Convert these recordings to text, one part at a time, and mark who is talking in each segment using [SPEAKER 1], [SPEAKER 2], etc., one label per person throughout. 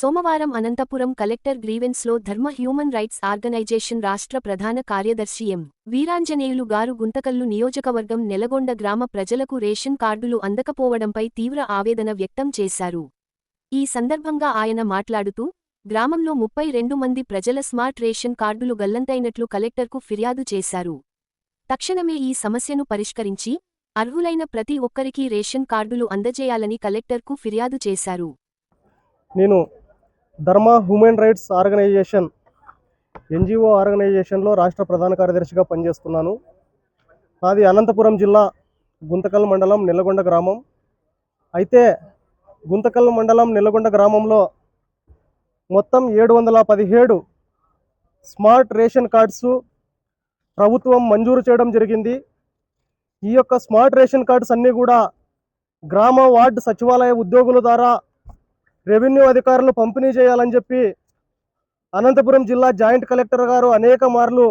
[SPEAKER 1] సోమవారం అనంతపురం కలెక్టర్ గ్రీవెన్స్లో ధర్మ human rights organisation రాష్ట్ర ప్రధాన కార్యదర్శి ఎం. వీరాంజనేయులు గారు గుంతకల్లు నియోజకవర్గం నెలగొండ గ్రామ ప్రజలకు రేషన్ కార్డులు అందకపోవడంపై తీవ్ర ఆవేదన వ్యక్తం చేశారు. ఈ సందర్భంగా ఆయన మాట్లాడుతూ గ్రామంలో ముప్పై రెండు మంది ప్రజల స్మార్ట్ రేషన్ కార్డులు గల్లంతైనట్లు కలెక్టర్కు ఫిర్యాదు చేశారు. తక్షణమే ఈ సమస్యను పరిష్కరించి అర్హులైన ప్రతి ఒక్కరికీ రేషన్ కార్డులు అందజేయాలని కలెక్టర్కు ఫిర్యాదు చేశారు.
[SPEAKER 2] నేను ధర్మ హ్యూమన్ రైట్స్ ఆర్గనైజేషన్ ఎన్జిఓ ఆర్గనైజేషన్లో రాష్ట్ర ప్రధాన కార్యదర్శిగా పనిచేస్తున్నాను. నాది అనంతపురం జిల్లా గుంతకల్ మండలం నెల్లగొండ గ్రామం. అయితే గుంతకల్ మండలం నెల్లగొండ గ్రామంలో మొత్తం ఏడు వందల పదిహేడు స్మార్ట్ రేషన్ కార్డ్స్ ప్రభుత్వం మంజూరు చేయడం జరిగింది. ఈ యొక్క స్మార్ట్ రేషన్ కార్డ్స్ అన్నీ కూడా గ్రామ వార్డు సచివాలయ ఉద్యోగుల ద్వారా రెవెన్యూ అధికారులు పంపిణీ చేయాలని చెప్పి అనంతపురం జిల్లా జాయింట్ కలెక్టర్ గారు అనేక మార్లు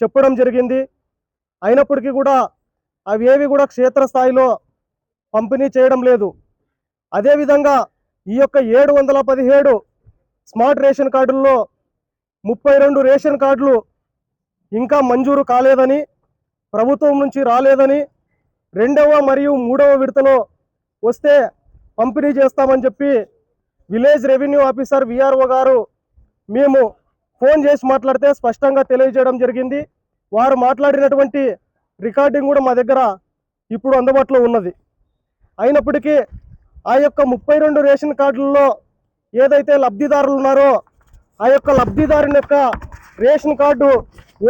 [SPEAKER 2] చెప్పడం జరిగింది. అయినప్పటికీ కూడా అవి ఏవి కూడా క్షేత్రస్థాయిలో పంపిణీ చేయడం లేదు. అదేవిధంగా ఈ యొక్క ఏడు వందల పదిహేడు స్మార్ట్ రేషన్ కార్డుల్లో ముప్పై రెండు రేషన్ కార్డులు ఇంకా మంజూరు కాలేదని ప్రభుత్వం నుంచి రాలేదని రెండవ మరియు మూడవ విడతలో వస్తే పంపిణీ చేస్తామని చెప్పి విలేజ్ రెవెన్యూ ఆఫీసర్ విఆర్ఓ గారు మేము ఫోన్ చేసి మాట్లాడితే స్పష్టంగా తెలియజేయడం జరిగింది. వారు మాట్లాడినటువంటి రికార్డింగ్ కూడా మా దగ్గర ఇప్పుడు అందుబాటులో ఉన్నది. అయినప్పటికీ ఆ యొక్క ముప్పై రెండు రేషన్ కార్డులలో ఏదైతే లబ్ధిదారులు ఉన్నారో ఆ యొక్క లబ్ధిదారుని యొక్క రేషన్ కార్డు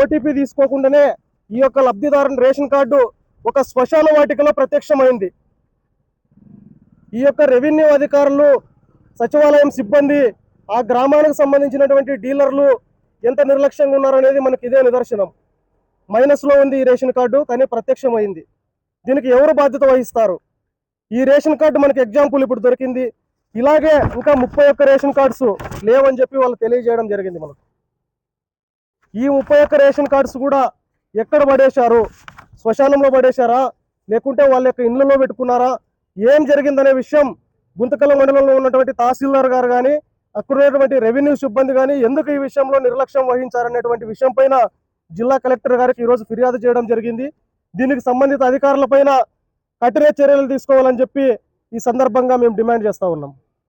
[SPEAKER 2] ఓటీపీ తీసుకోకుండానే ఈ యొక్క లబ్ధిదారుని రేషన్ కార్డు ఒక శ్మశాన వాటికలో ప్రత్యక్షమైంది. ఈ యొక్క రెవెన్యూ అధికారులు సచివాలయం సిబ్బంది ఆ గ్రామానికి సంబంధించినటువంటి డీలర్లు ఎంత నిర్లక్ష్యంగా ఉన్నారనేది మనకి ఇదే నిదర్శనం. మైనస్లో ఉంది ఈ రేషన్ కార్డు కానీ ప్రత్యక్షమైంది. దీనికి ఎవరు బాధ్యత వహిస్తారు? ఈ రేషన్ కార్డు మనకి ఎగ్జాంపుల్ ఇప్పుడు దొరికింది. ఇలాగే ఇంకా ముప్పై ఒక్క రేషన్ కార్డ్స్ లేవని చెప్పి వాళ్ళు తెలియజేయడం జరిగింది మనకు. ఈ ముప్పై ఒక్క రేషన్ కార్డ్స్ కూడా ఎక్కడ పడేశారు? శ్మశానంలో పడేశారా? లేకుంటే వాళ్ళ యొక్క ఇళ్ళలో పెట్టుకున్నారా? ఏం జరిగిందనే విషయం గుంతకల మండలంలో ఉన్నటువంటి తహసీల్దార్ గారు కానీ అక్కడ ఉన్నటువంటి రెవెన్యూ సిబ్బంది కానీ ఎందుకు ఈ విషయంలో నిర్లక్ష్యం వహించారనేటువంటి విషయం పైన జిల్లా కలెక్టర్ గారికి ఈరోజు ఫిర్యాదు చేయడం జరిగింది. దీనికి సంబంధిత అధికారులపైన కఠిన చర్యలు తీసుకోవాలని చెప్పి ఈ సందర్భంగా మేము డిమాండ్ చేస్తా ఉన్నాం.